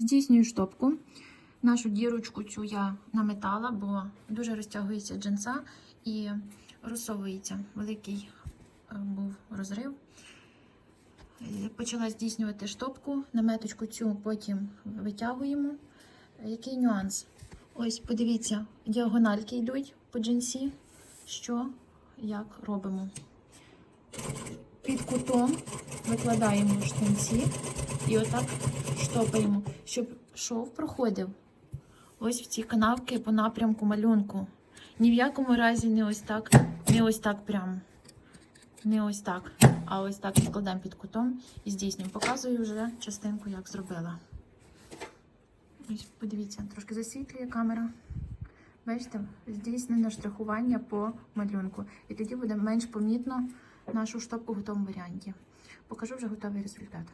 Здійснюю штопку. Нашу дірочку цю я наметала, бо дуже розтягується джинса і розсовується. Великий е, був розрив. Е, Почала здійснювати штопку. Наметочку цю потім витягуємо. Який нюанс? Ось, подивіться, діагональки йдуть по джинсі. Що, як робимо? Під кутом викладаємо штанці і отак штопаємо, щоб шов проходив ось в ці канавки по напрямку малюнку. Ні в якому разі не ось так, не ось так прямо. Не ось так, а ось так відкладаємо під кутом і здійснюємо. Показую вже частинку, як зробила. Ось, подивіться, трошки засвітлює камера. Бачите, здійснено штрихування по малюнку. І тоді буде менш помітно нашу штопку в готовому варіанті. Покажу вже готовий результат.